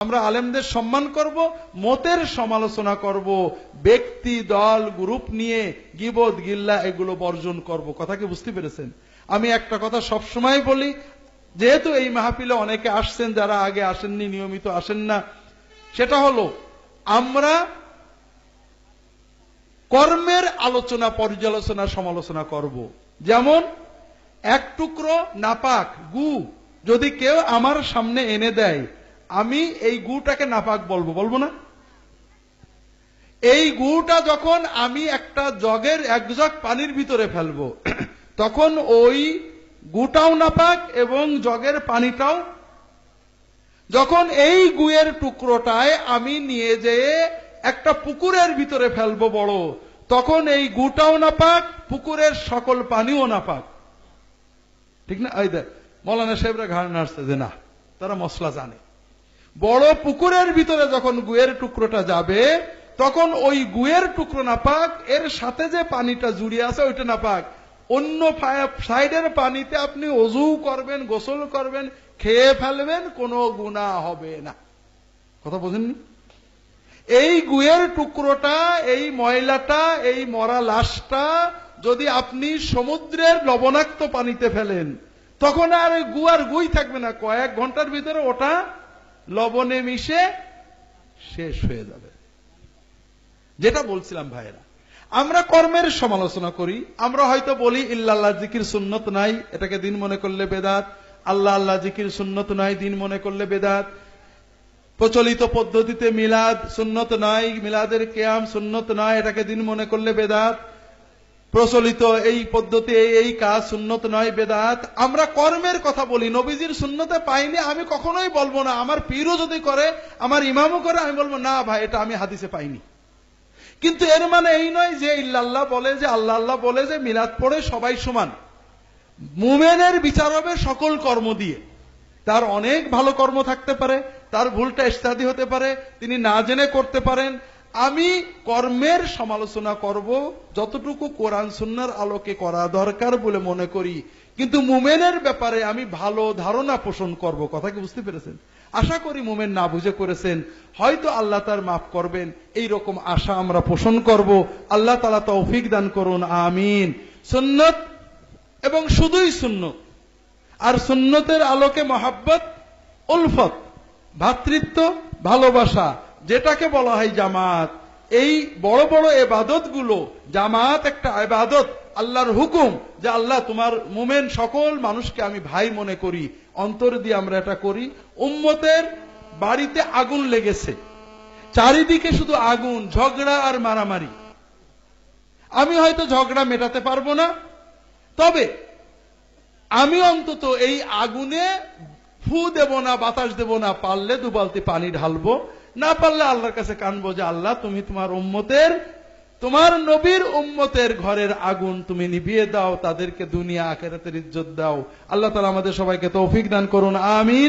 আমরা আলেমদের সম্মান করব, মতের সমালোচনা করব, ব্যক্তি, দল, গ্রুপ নিয়ে গিবদ, গিল্লা এগুলো বর্জন করব। কথা কি বুঝতে পেরেছেন? আমি একটা কথা সব সময় বলি, যেহেতু এই মাহফিলে অনেকে আসছেন, যারা আগে আসেননি, নিয়মিত আসেন না, সেটা হলো, আমরা কর্মের আলোচনা, পর্যালোচনা, সমালোচনা করব। যেমন, এক টুকরো নাপাক, গু, যদি কেউ আমার সামনে এনে দেয় আমি এই গুটাকে নাপাক বলব বলব না? এই গুটা যখন আমি একটা জগের এক জগ পানির ভিতরে ফেলব, তখন ওই গুটাও নাপাক এবং জগের পানিটাও, যখন এই গুয়ের টুকরোটায় আমি নিয়ে যেয়ে একটা পুকুরের ভিতরে ফেলব বড়, তখন এই গুটাও নাপাক, পুকুরের সকল পানিও নাপাক। ঠিক না? মৌলানা সাহেবরা ঘাড় নাড়ছে যে না, তারা মশলা জানে। বড় পুকুরের ভিতরে যখন গুয়ের টুকরোটা যাবে, তখন ওই গুয়ের টুকরো না পাক এর সাথে যে পানিটা জুড়িয়ে আছে ওইটা না পাক অন্য সাইডের পানিতে আপনি অজু করবেন, গোসল করবেন, খেয়ে ফেলবেন, কোনো গুণা হবে না। কথা বোঝেননি? এই গুয়ের টুকরোটা, এই ময়লাটা, এই মরা লাশটা, যদি আপনি সমুদ্রের লবণাক্ত পানিতে ফেলেন, তখন আর গুয়ার গুই থাকবে না। কয়েক ঘণ্টার ভিতরে ওটা লবণে মিশে শেষ হয়ে যাবে। যেটা বলছিলাম ভাইয়েরা, আমরা কর্মের সমালোচনা করি, আমরা হয়তো বলি, ইল্লাল্লাহ জিকির সুন্নত নাই, এটাকে দিন মনে করলে বেদাত, আল্লাহ আল্লাহ জিকির সুন্নত নাই, দিন মনে করলে বেদাত। প্রচলিত পদ্ধতিতে মিলাদ সুন্নত নাই, মিলাদের কেয়াম সুন্নত নাই, এটাকে দিন মনে করলে বেদাত। প্রচলিত এই পদ্ধতি, এই কাজ সুন্নত নয়, বেদাত। আমরা কর্মের কথা বলি, নবীজির সুন্নতে পাইনি, আমি কখনোই বলব না। আমার পীরও যদি করে, আমার ইমামও করে, আমি বলব, না ভাই, এটা আমি হাদিসে পাইনি। কিন্তু এর মানে এই নয় যে ইল্লাল্লাহ বলে, যে আল্লাহ আল্লাহ বলে, যে মিলাদ পড়ে সবাই সমান। মুমেনের বিচার হবে সকল কর্ম দিয়ে। তার অনেক ভালো কর্ম থাকতে পারে, তার ভুলটা ইস্তাদি হতে পারে, তিনি না জেনে করতে পারেন। আমি কর্মের সমালোচনা করব, যতটুকু কোরআন সুন্নার আলোকে করা দরকার বলে মনে করি। কিন্তু মুমেনের ব্যাপারে আমি ভালো ধারণা পোষণ করব। কথা কি বুঝতে পেরেছেন? আশা করি মুমেন না বুঝে করেছেন। হয়তো আল্লাহ তার মাফ করবেন। এই রকম আশা আমরা পোষণ করব। আল্লাহ তালা তৌফিক দান করুন। আমিন। সুন্নত এবং শুধুই সুন্নত। আর সুন্নতের আলোকে মহাব্বত, উলফত, ভাতৃত্ব, ভালোবাসা যেটাকে বলা হয় জামাত। এই বড় বড় এবাদতগুলো জামাত একটা এবাদত, আল্লাহর হুকুম যে আল্লাহ তোমার মুমেন সকল মানুষকে আমি ভাই মনে করি, অন্তর দিয়ে আমরা এটা করি। উম্মতের বাড়িতে আগুন লেগেছে। চারিদিকে শুধু আগুন, ঝগড়া আর মারামারি। আমি হয়তো ঝগড়া মেটাতে পারব না, তবে আমি অন্তত এই আগুনে ফু দেব না, বাতাস দেব না, পারলে দুবালতি পানি ঢালবো। না পারলে আল্লাহর কাছে কানবো যে, আল্লাহ, তুমি তোমার উম্মতের, তোমার নবীর উম্মতের ঘরের আগুন তুমি নিভিয়ে দাও, তাদেরকে দুনিয়া, আখেরাতের ইজ্জত দাও। আল্লাহ তালা আমাদের সবাইকে তৌফিক দান করুন, আমিন।